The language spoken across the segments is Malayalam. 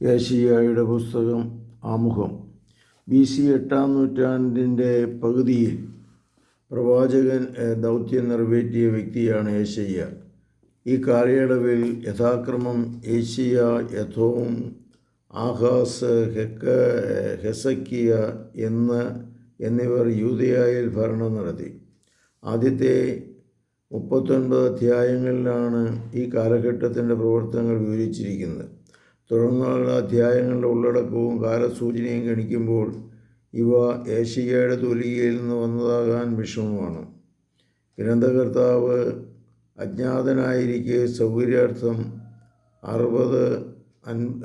യേശയ്യായുടെ പുസ്തകം ആമുഖം. ബി സി എട്ടാം നൂറ്റാണ്ടിന്റെ പകുതിയിൽ പ്രവാചകൻ ദൗത്യം നിറവേറ്റിയ വ്യക്തിയാണ് ഏഷ്യ ഈ കാലയളവിൽ യഥാക്രമം ഏഷ്യ യഥോം ആഹാസ് ഹെക്ക ഹെസക്കിയ എന്ന് എന്നിവർ യൂതയായിൽ ഭരണം നടത്തി. ആദ്യത്തെ മുപ്പത്തൊൻപത് അധ്യായങ്ങളിലാണ് ഈ കാലഘട്ടത്തിന്റെ പ്രവർത്തനങ്ങൾ വിവരിച്ചിരിക്കുന്നത്. തുടർന്നുള്ള അധ്യായങ്ങളുടെ ഉള്ളടക്കവും കാലസൂചനയും ഗണിക്കുമ്പോൾ ഇവ ഏഷ്യയുടെ തൊലികയിൽ നിന്ന് വന്നതാകാൻ വിഷമമാണ്. ഗ്രന്ഥകർത്താവ് അജ്ഞാതനായിരിക്കെ സൗകര്യാർത്ഥം അറുപത് അൻ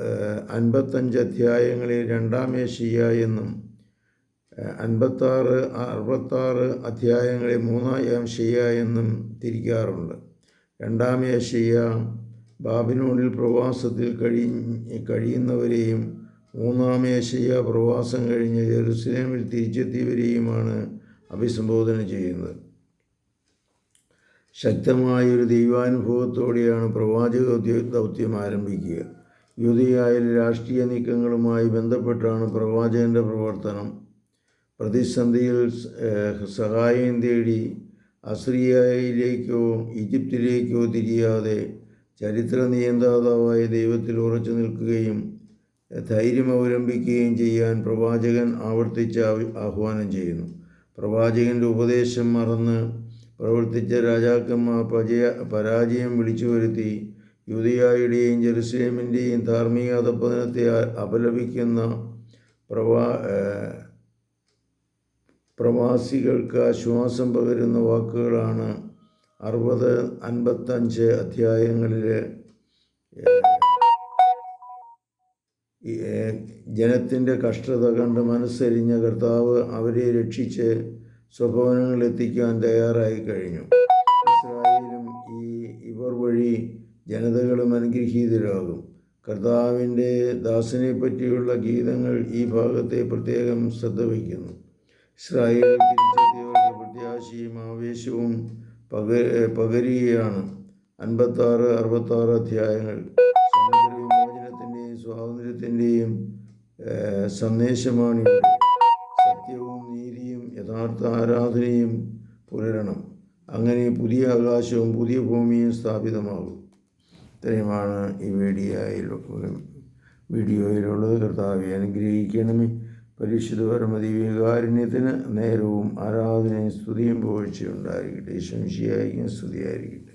അൻപത്തഞ്ച് അധ്യായങ്ങളിൽ രണ്ടാം ഏഷ്യ എന്നും അൻപത്താറ് അറുപത്താറ് അധ്യായങ്ങളെ മൂന്നാം ഷിയ എന്നും തിരിക്കാറുണ്ട്. രണ്ടാം ഏഷ്യ ബാബിനോണിൽ പ്രവാസത്തിൽ കഴി കഴിയുന്നവരെയും മൂന്നാം ഏഷ്യ പ്രവാസം കഴിഞ്ഞ് ജെറുസലേമിൽ തിരിച്ചെത്തിയവരെയുമാണ് അഭിസംബോധന ചെയ്യുന്നത്. ശക്തമായൊരു ദൈവാനുഭവത്തോടെയാണ് പ്രവാചക ദൗത്യ- ആരംഭിക്കുക. യുദ്ധയായാലും രാഷ്ട്രീയ നീക്കങ്ങളുമായി ബന്ധപ്പെട്ടാണ് പ്രവാചകന്റെ പ്രവർത്തനം. പ്രതിസന്ധിയിൽ സഹായം തേടി അസ്രിയയിലേക്കോ ഈജിപ്തിലേക്കോ തിരിയാതെ ചരിത്ര നിയന്താതാവായ ദൈവത്തിൽ ഉറച്ചു നിൽക്കുകയും ധൈര്യം അവലംബിക്കുകയും ചെയ്യാൻ പ്രവാചകൻ ആവർത്തിച്ച് ആഹ്വാനം ചെയ്യുന്നു. പ്രവാചകന്റെ ഉപദേശം മറന്ന് പ്രവർത്തിച്ച രാജാക്കന്മാർ പജയ പരാജയം വിളിച്ചു വരുത്തി യുദിയായുടെയും ജെറുസലേമിന്റെയും ധാർമ്മിക അധപ്പതനത്തെ അപലപിക്കുന്ന പ്രവാ പ്രവാസികൾക്ക് ആശ്വാസം പകരുന്ന വാക്കുകളാണ് അറുപത് അൻപത്തഞ്ച് അധ്യായങ്ങളിൽ ജനത്തിന്റെ കഷ്ടത കണ്ട് മനസ്സരിഞ്ഞ കർത്താവ് അവരെ രക്ഷിച്ച് സ്വഭവനങ്ങളിലെത്തിക്കാൻ തയ്യാറായി കഴിഞ്ഞു. ഇസ്രായേലും ഈ ഇവർ വഴി ജനതകളും അനുഗ്രഹീതരാകും. കർത്താവിന്റെ ദാസനെ പറ്റിയുള്ള ഗീതങ്ങൾ ഈ ഭാഗത്തെ പ്രത്യേകം ശ്രദ്ധ വയ്ക്കുന്നു ഇസ്രായേൽ തിരിച്ചെത്തിയവരുടെ പ്രത്യാശയും ആവേശവും പക പകരുകയാണ് അൻപത്താറ് അറുപത്താറ് അധ്യായങ്ങൾ. സമുദ്ര വിമോചനത്തിന്റെയും സ്വാതന്ത്ര്യത്തിന്റെയും സന്ദേശമാണ് സത്യവും നീതിയും യഥാർത്ഥ ആരാധനയും പുലരണം. അങ്ങനെ പുതിയ ആകാശവും പുതിയ ഭൂമിയും സ്ഥാപിതമാകും. ഇത്രയുമാണ് ഈ വീഡിയോയിൽ വീഡിയോയിലുള്ളത്. കർത്താവെ അനുഗ്രഹിക്കണമേ. പരിശുദ്ധ പരമദിവ്യകാരുണ്യത്തിന് നേരവും ആരാധനയും സ്തുതിയും പോഴ്ചയുണ്ടായിരിക്കട്ടെ ശംശിയായിരിക്കും സ്തുതിയായിരിക്കട്ടെ.